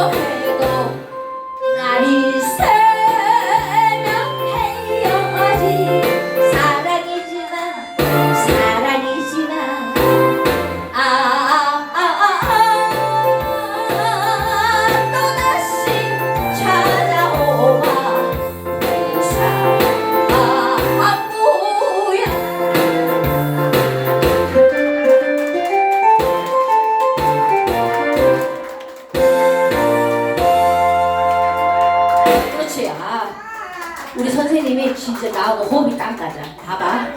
어. 우리 선생님이 진짜 나하고 호흡이 딱 맞아. 봐봐.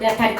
내가 다리